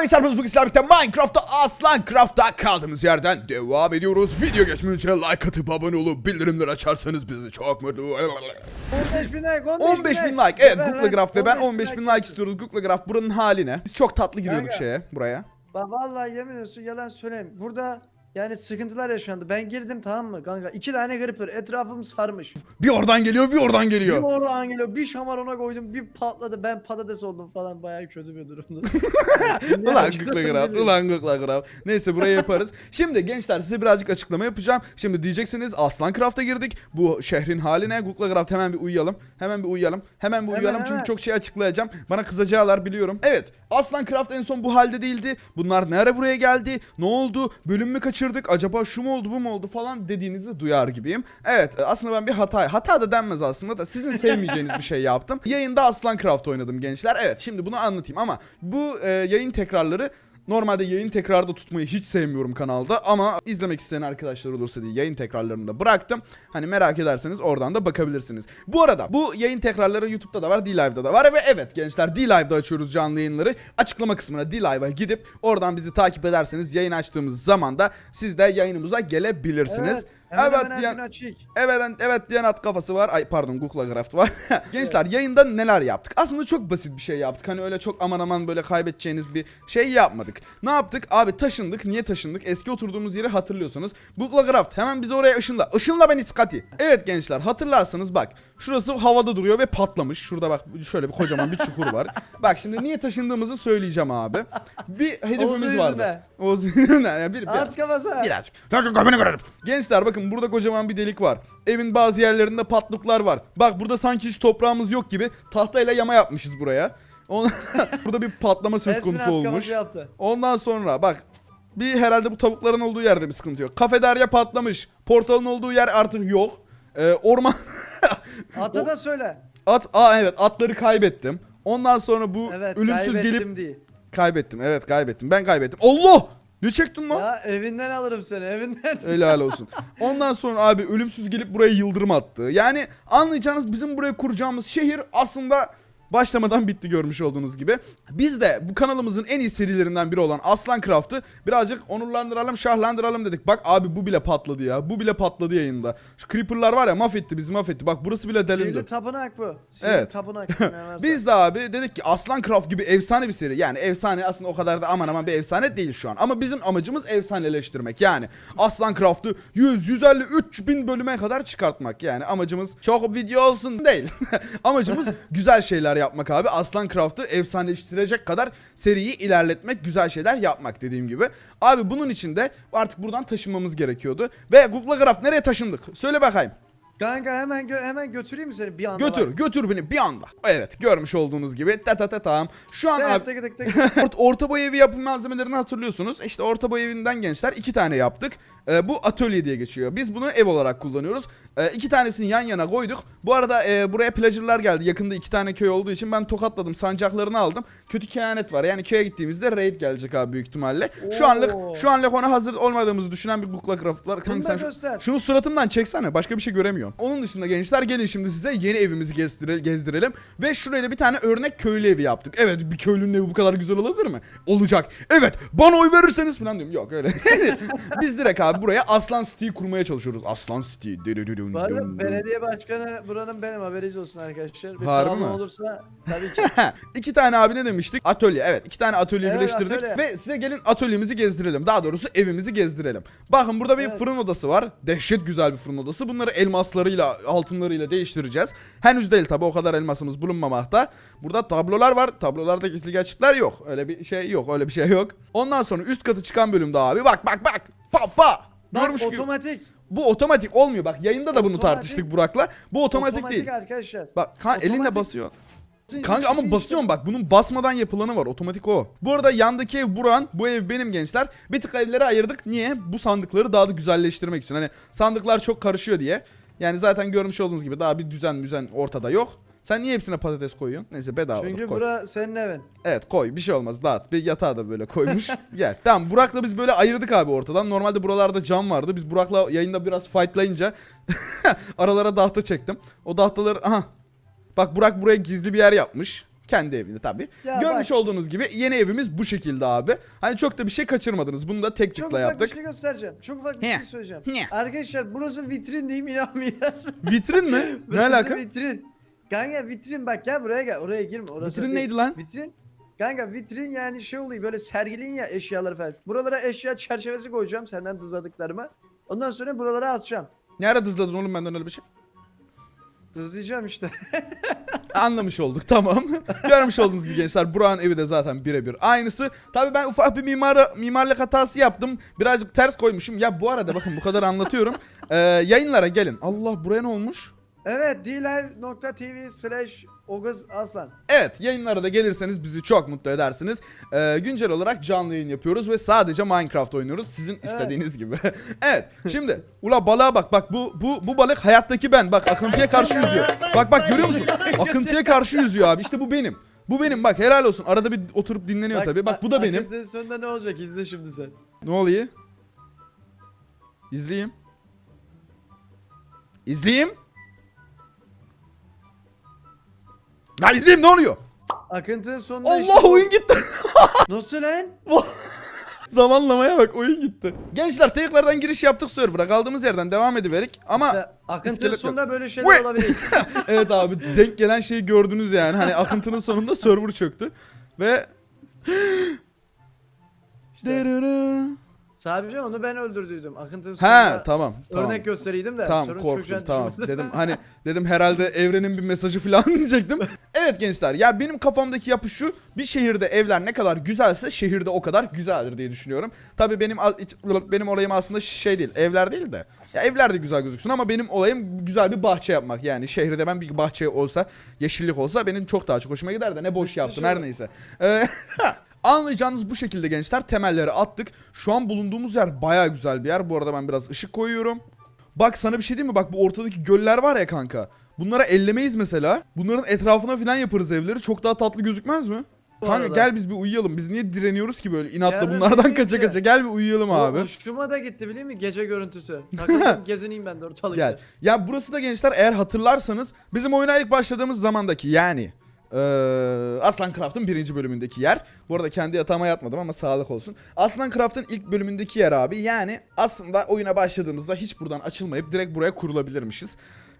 Merhaba çarpınız bugün sizlerle birlikte Minecraft'ta Aslan Craft'ta kaldığımız yerden devam ediyoruz. Video geçmeden önce like atıp abone olup bildirimleri açarsanız bizi çok mutlu 15 bin like 15, 15 bin like. Evet Google Graph ve ben 15 bin like istiyoruz. Google Graph buranın haline. Biz çok tatlı giriyorduk Kanka. şeye buraya. Bak vallahi yemin ediyorsun yalan söyleyeyim. Burada yani sıkıntılar yaşandı. Ben girdim tamam mı kanka? İki tane creeper etrafım sarmış. Bir oradan geliyor bir oradan Bir geliyor. oradan geliyor bir şamar ona koydum bir patladı ben patates oldum falan bayağı kötü bir durumdu. Ulan Google Graph, ulan Google Graph. Neyse burayı yaparız. Şimdi gençler size birazcık açıklama yapacağım. Şimdi diyeceksiniz Aslan Craft'a girdik. Bu şehrin haline Google Craft hemen bir uyuyalım. Hemen bir uyuyalım. Hemen bir Hemen, uyuyalım çünkü hemen. çok şey açıklayacağım. Bana kızacaklar biliyorum. Evet Aslan Craft en son bu halde değildi. Bunlar nereye buraya geldi? Ne oldu? Bölüm mü kaçırdık? Acaba şu mu oldu bu mu oldu falan dediğinizi duyar gibiyim. Evet aslında ben bir hata, hata da denmez aslında da sizin sevmeyeceğiniz bir şey yaptım. Yayında Aslan Craft oynadım gençler. Evet şimdi bunu anlatayım ama bu e, yayın tekrarları Normalde yayın tekrarda tutmayı hiç sevmiyorum kanalda ama izlemek isteyen arkadaşlar olursa diye yayın tekrarlarını da bıraktım. Hani merak ederseniz oradan da bakabilirsiniz. Bu arada bu yayın tekrarları YouTube'da da var, D-Live'da da var ve evet gençler D-Live'da açıyoruz canlı yayınları. Açıklama kısmına D-Live'a gidip oradan bizi takip ederseniz yayın açtığımız zaman da siz de yayınımıza gelebilirsiniz. Evet. Hemen Evet hemen diyen, açık. Evet, evet diyen at kafası var. Ay pardon Google Craft var. Gençler yayında neler yaptık? Aslında çok basit bir şey yaptık. Hani öyle çok aman aman böyle kaybedeceğiniz bir şey yapmadık. Ne yaptık? Abi taşındık. Niye taşındık? Eski oturduğumuz yeri hatırlıyorsanız. Google Craft hemen bizi oraya ışınla. Işınla beni Scotty. Evet gençler hatırlarsanız bak. Şurası havada duruyor ve patlamış. Şurada bak şöyle bir kocaman bir çukur var. Bak şimdi niye taşındığımızı söyleyeceğim abi. Bir hedefimiz Oğuz'un vardı. Oğuz'un yüzüne. Bir, bir, At kafası. Birazcık. Birazcık kafanı kırarım. Gençler bakın burada kocaman bir delik var. Evin bazı yerlerinde patluklar var. Bak burada sanki hiç toprağımız yok gibi tahtayla yama yapmışız buraya. Burada bir patlama söz Hepsini konusu olmuş. yaptı. Ondan sonra bak bir herhalde bu tavukların olduğu yerde bir sıkıntı yok. Kafeterya patlamış. Portalın olduğu yer artık yok. Ee, orman Ata da söyle. at aa evet atları kaybettim. Ondan sonra bu Evet ölümsüz kaybettim gelip değil. kaybettim. Evet kaybettim. Ben kaybettim. Allah! Ne çektin lan? Ya evinden alırım seni evinden. Helal olsun. Ondan sonra abi ölümsüz gelip buraya yıldırım attı. Yani anlayacağınız bizim buraya kuracağımız şehir aslında başlamadan bitti görmüş olduğunuz gibi. Biz de bu kanalımızın en iyi serilerinden biri olan Aslan Craft'ı birazcık onurlandıralım, şahlandıralım dedik. Bak abi bu bile patladı ya. Bu bile patladı yayında. Şu creeper'lar var ya mahvetti bizi mahvetti. Bak burası bile delindi. Sihirli tapınak bu. Sihirli Evet. tapınak. Biz de abi dedik ki Aslan Craft gibi efsane bir seri. Yani efsane aslında o kadar da aman aman bir efsane değil şu an. Ama bizim amacımız efsaneleştirmek. Yani Aslan Craft'ı 100, 150, 3000 bölüme kadar çıkartmak. Yani amacımız çok video olsun değil. amacımız güzel şeyler yapmak abi. Aslan Craft'ı efsaneleştirecek kadar seriyi ilerletmek, güzel şeyler yapmak dediğim gibi. Abi bunun için de artık buradan taşınmamız gerekiyordu. Ve Google Craft nereye taşındık? Söyle bakayım. Kanka hemen gö- hemen götüreyim mi seni bir anda? Götür, bak. götür beni bir anda. Evet, görmüş olduğunuz gibi. Ta ta ta tam. Şu an abi Tık tık tık tık. Ort- orta boy evi yapım malzemelerini hatırlıyorsunuz. İşte orta boy evinden gençler iki tane yaptık. Ee, bu atölye diye geçiyor. Biz bunu ev olarak kullanıyoruz. Ee, iki tanesini yan yana koyduk. Bu arada e, buraya plajırlar geldi. Yakında iki tane köy olduğu için ben tokatladım. Sancaklarını aldım. Kötü kehanet var. Yani köye gittiğimizde raid gelecek abi büyük ihtimalle. Şu anlık Oo. şu anlık ona hazır olmadığımızı düşünen bir Google Craft var. Kanka sen şu- şunu suratımdan çeksene. Başka bir şey göremiyorum. Onun dışında gençler gelin şimdi size yeni evimizi gezdire- gezdirelim. Ve şuraya da bir tane örnek köylü evi yaptık. Evet bir köylünün evi bu kadar güzel olabilir mi? Olacak. Evet bana oy verirseniz falan diyorum. Yok öyle. Biz direkt abi buraya Aslan City'yi kurmaya çalışıyoruz. Aslan City. Bu arada belediye başkanı buranın benim haberiniz olsun arkadaşlar. Bir Harbi mi? olursa tabii ki. iki tane abi ne demiştik? Atölye. Evet iki tane atölye Evet, birleştirdik. atölye. Ve size gelin atölyemizi gezdirelim. Daha doğrusu evimizi gezdirelim. Bakın burada bir Evet. fırın odası var. Dehşet güzel bir fırın odası. Bunları elmaslarıyla, altınlarıyla değiştireceğiz. Henüz değil tabi o kadar elmasımız bulunmamakta. Burada tablolar var. Tablolarda gizli geçitler yok. Öyle bir şey yok. Öyle bir şey yok. Ondan sonra üst katı çıkan bölümde abi. Bak bak bak. Pa pa. Bak Görmüş gibi. otomatik. Bu otomatik olmuyor. Bak yayında da bunu Otomatik. tartıştık Burak'la. Bu otomatik, değil. arkadaşlar. Bak kan elinle Otomatik. basıyor. Zincir Kanka ama çekil basıyorsun bak bunun basmadan yapılanı var otomatik o. Bu arada yandaki ev Buran bu ev benim gençler. Bir tık evlere ayırdık niye? Bu sandıkları daha da güzelleştirmek için. Hani sandıklar çok karışıyor diye. Yani zaten görmüş olduğunuz gibi daha bir düzen müzen ortada yok. Sen niye hepsine patates koyuyorsun? Neyse bedava Çünkü koy. bura senin evin. Evet koy bir şey olmaz dağıt. Bir yatağı da böyle koymuş. Gel. Tamam Burak'la biz böyle ayırdık abi ortadan. Normalde buralarda cam vardı. Biz Burak'la yayında biraz fightlayınca aralara tahta çektim. O tahtaları aha. Bak Burak buraya gizli bir yer yapmış. Kendi evinde tabii. Ya Görmüş bak. olduğunuz gibi yeni evimiz bu şekilde abi. Hani çok da bir şey kaçırmadınız. Bunu da tek Çok tıkla ufak yaptık. bir şey göstereceğim. Çok ufak bir He. şey söyleyeceğim. He. Arkadaşlar burası vitrin değil mi inanmıyorlar. Vitrin mi? ne Burası alaka? vitrin. Kanka vitrin bak gel buraya gel. Oraya girme. Orası Vitrin değil. neydi lan? Vitrin. Kanka vitrin yani şey oluyor böyle sergilin ya eşyaları falan. Buralara eşya çerçevesi koyacağım senden dızladıklarıma. Ondan sonra buralara atacağım. Ne ara dızladın oğlum benden öyle bir şey? Dızlayacağım işte. Anlamış olduk tamam. Görmüş olduğunuz gibi gençler Burak'ın evi de zaten birebir aynısı. Tabii ben ufak bir mimar mimarlık hatası yaptım. Birazcık ters koymuşum. Ya bu arada bakın bu kadar anlatıyorum. Ee, yayınlara gelin. Allah buraya ne olmuş? Evet dlive.tv slash Oguz Aslan. Evet yayınlara da gelirseniz bizi çok mutlu edersiniz. Ee, güncel olarak canlı yayın yapıyoruz ve sadece Minecraft oynuyoruz sizin istediğiniz gibi. evet şimdi ula balığa bak bak bu bu bu balık hayattaki ben bak akıntıya karşı yüzüyor. Bak bak görüyor musun? Akıntıya karşı yüzüyor abi işte bu benim. Bu benim bak helal olsun arada bir oturup dinleniyor tabii. Bak bu da benim. Akıntının sonunda ne olacak izle şimdi sen. Ne oluyor? İzleyeyim. İzleyeyim. Ya izleyeyim ne oluyor? Akıntının sonunda Allah oyun gitti. Nasıl lan? Zamanlamaya bak oyun gitti. Gençler tekrardan giriş yaptık server'a. Kaldığımız yerden devam ediverik. Ama akıntının iskelet sonunda böyle Uy! şeyler olabilir. evet abi denk gelen şeyi gördünüz yani. Hani akıntının sonunda server çöktü. Ve İşte. Sadece onu ben öldürdüydüm. Akıntının He sonunda tamam. tamam. örnek gösteriydim de. Tamam sorun korktum çocuğa tamam dedim hani dedim herhalde evrenin bir mesajı falan diyecektim. Evet gençler ya benim kafamdaki yapı şu bir şehirde evler ne kadar güzelse şehirde o kadar güzeldir diye düşünüyorum. Tabi benim benim olayım aslında şey değil evler değil de ya evler de güzel gözüksün ama benim olayım güzel bir bahçe yapmak yani şehirde ben bir bahçe olsa yeşillik olsa benim çok daha çok hoşuma gider de ne boş yaptım her neyse. Ee, Anlayacağınız bu şekilde gençler temelleri attık. Şu an bulunduğumuz yer baya güzel bir yer. Bu arada ben biraz ışık koyuyorum. Bak sana bir şey diyeyim mi? Bak bu ortadaki göller var ya kanka. Bunlara ellemeyiz mesela. Bunların etrafına falan yaparız evleri. Çok daha tatlı gözükmez mi? Bu Kanka arada. gel biz bir uyuyalım. Biz niye direniyoruz ki böyle inatla Yarın bunlardan kaça kaça. Gel bir uyuyalım abi. Hoşuma da gitti biliyor musun gece görüntüsü. Takıldım gezineyim ben de ortalıkta. Gel. Ya burası da gençler eğer hatırlarsanız bizim oyuna ilk başladığımız zamandaki yani eee Aslan Craft'ın birinci bölümündeki yer. Bu arada kendi yatağıma yatmadım ama sağlık olsun. Aslan Craft'ın ilk bölümündeki yer abi. Yani aslında oyuna başladığımızda hiç buradan açılmayıp direkt buraya kurulabilirmişiz.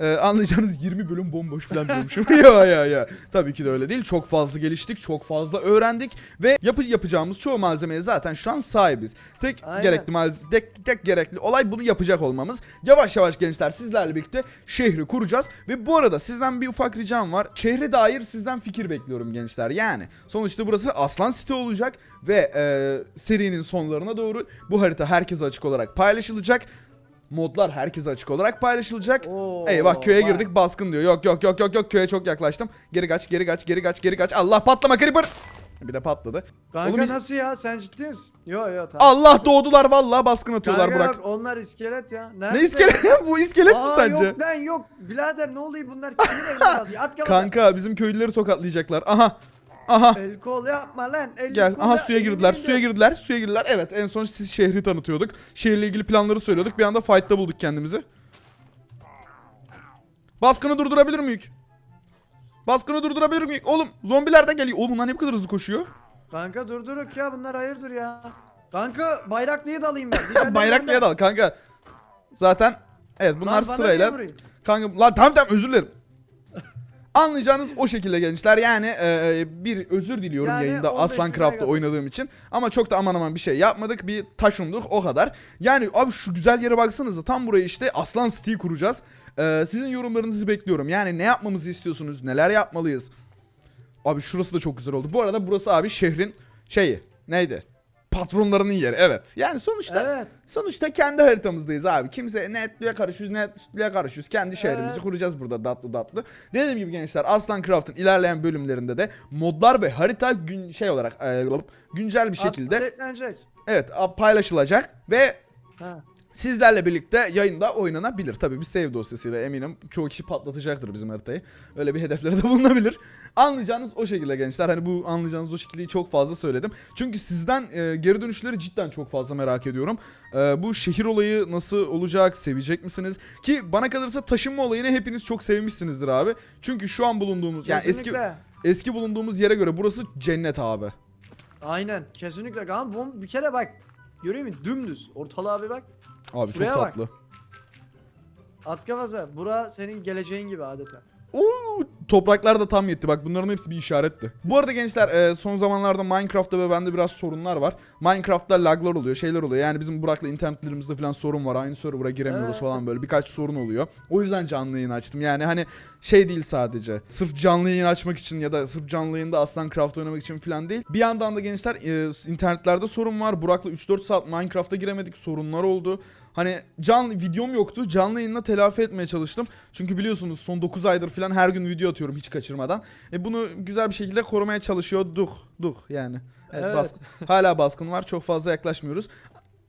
Eee, anlayacağınız 20 bölüm bomboş falan diyormuşum. ya ya ya. Tabii ki de öyle değil. Çok fazla geliştik, çok fazla öğrendik ve yapı yapacağımız çoğu malzemeye zaten şu an sahibiz. Tek Aynen. gerekli malzeme tek, tek gerekli olay bunu yapacak olmamız. Yavaş yavaş gençler sizlerle birlikte şehri kuracağız ve bu arada sizden bir ufak ricam var. Şehre dair sizden fikir bekliyorum gençler. Yani sonuçta burası Aslan City olacak ve e, serinin sonlarına doğru bu harita herkese açık olarak paylaşılacak. Modlar herkese açık olarak paylaşılacak. Oo, Eyvah köye bak. girdik baskın diyor. Yok yok yok yok yok köye çok yaklaştım. Geri kaç geri kaç geri kaç geri kaç. Allah patlama creeper. Bir de patladı. Kanka Oğlum hiç- nasıl ya sen ciddi misin? Yo yo tamam. Allah doğdular vallahi baskın atıyorlar Kanka Burak. yok, onlar iskelet ya. Nerede? Ne iskelet? Bu iskelet mi Aa, sence? Yok lan yok. Birader ne oluyor bunlar? Kimin basıyor? At. Kanka bizim köylüleri tokatlayacaklar. Aha. Aha. El kol yapma lan. El Gel. Aha ya- suya girdiler. Suya girdiler. Suya girdiler. Evet en son siz şehri tanıtıyorduk. Şehirle ilgili planları söylüyorduk. Bir anda fight'ta bulduk kendimizi. Baskını durdurabilir miyik? Baskını durdurabilir miyik? Oğlum zombilerden geliyor. Oğlum bunlar ne bu kadar hızlı koşuyor? Kanka durduruk ya bunlar hayırdır ya. Kanka bayraklıya dalayım ben. Bayraklıya benden. dal kanka. Zaten evet bunlar Lan sırayla. niye? Kanka lan tamam tamam özür dilerim. Anlayacağınız o şekilde gençler yani e, bir özür diliyorum Yani yayında 15 Aslan bin Craft'ta like oynadığım için ama çok da aman aman bir şey yapmadık bir taşındık o kadar. Yani abi şu güzel yere baksanıza tam buraya işte Aslan City kuracağız. E, sizin yorumlarınızı bekliyorum yani ne yapmamızı istiyorsunuz neler yapmalıyız. Abi şurası da çok güzel oldu. Bu arada burası abi şehrin şeyi neydi? Patronlarının yeri evet. Yani sonuçta Evet. Sonuçta kendi haritamızdayız abi. Kimse ne etliye karışıyoruz ne sütlüye karışıyoruz. Kendi şehrimizi Evet. kuracağız burada tatlı tatlı. Dediğim gibi gençler Aslan Craft'ın ilerleyen bölümlerinde de modlar ve harita gün şey olarak e, güncel bir şekilde evet paylaşılacak ve Ha. Sizlerle birlikte yayında oynanabilir. Tabii bir save dosyasıyla eminim çoğu kişi patlatacaktır bizim haritayı. Öyle bir hedeflere de bulunabilir. Anlayacağınız o şekilde gençler. Hani bu anlayacağınız o şekilde çok fazla söyledim. Çünkü sizden e, geri dönüşleri cidden çok fazla merak ediyorum. E, bu şehir olayı nasıl olacak? Sevecek misiniz? Ki bana kalırsa taşınma olayını hepiniz çok sevmişsinizdir abi. Çünkü şu an bulunduğumuz yani eski Kesinlikle. eski bulunduğumuz yere göre burası cennet abi. Aynen kesinlikle. Ama bu bir kere bak. Görüyor musun? Dümdüz. Ortalığa bir bak. Abi Şuraya çok bak. tatlı. At kafası. Bura senin geleceğin gibi adeta. Oo, topraklar da tam yetti. Bak bunların hepsi bir işaretti. Bu arada gençler e, son zamanlarda Minecraft'ta ve bende biraz sorunlar var. Minecraft'ta laglar oluyor, şeyler oluyor. Yani bizim Burak'la internetlerimizde falan sorun var. Aynı server'a giremiyoruz falan böyle. Birkaç sorun oluyor. O yüzden canlı yayın açtım. Yani hani şey değil sadece. Sırf canlı yayın açmak için ya da sırf canlı yayında Aslan Craft oynamak için falan değil. Bir yandan da gençler e, internetlerde sorun var. Burak'la 3-4 saat Minecraft'a giremedik. Sorunlar oldu. Hani canlı videom yoktu. Canlı yayınla telafi etmeye çalıştım. Çünkü biliyorsunuz son 9 aydır falan her gün video atıyorum hiç kaçırmadan. E bunu güzel bir şekilde korumaya çalışıyorduk. Duk yani. Evet, Evet. baskın- hala baskın var. Çok fazla yaklaşmıyoruz.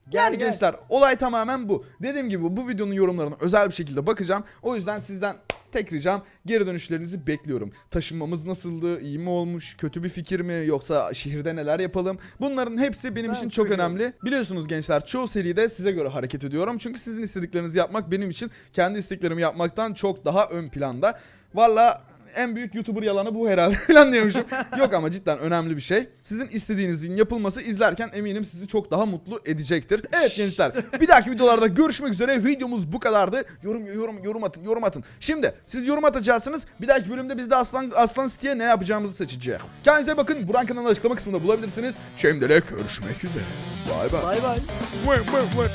Gel, yani gel. gençler olay tamamen bu. Dediğim gibi bu videonun yorumlarına özel bir şekilde bakacağım. O yüzden sizden tek ricam geri dönüşlerinizi bekliyorum. Taşınmamız nasıldı? İyi mi olmuş? Kötü bir fikir mi? Yoksa şehirde neler yapalım? Bunların hepsi benim Ben için çok önemli. Biliyorsunuz gençler çoğu seride size göre hareket ediyorum. Çünkü sizin istediklerinizi yapmak benim için kendi isteklerimi yapmaktan çok daha ön planda. Valla en büyük YouTuber yalanı bu herhalde falan diyormuşum. Yok ama cidden önemli bir şey. Sizin istediğinizin yapılması izlerken eminim sizi çok daha mutlu edecektir. Evet gençler bir dahaki videolarda görüşmek üzere. Videomuz bu kadardı. Yorum yorum yorum atın yorum atın. Şimdi siz yorum atacaksınız. Bir dahaki bölümde biz de Aslan Aslan City'ye ne yapacağımızı seçeceğiz. Kendinize bakın. Buran kanalının açıklama kısmında bulabilirsiniz. Şimdilik görüşmek üzere. Bay bay. Bay bay.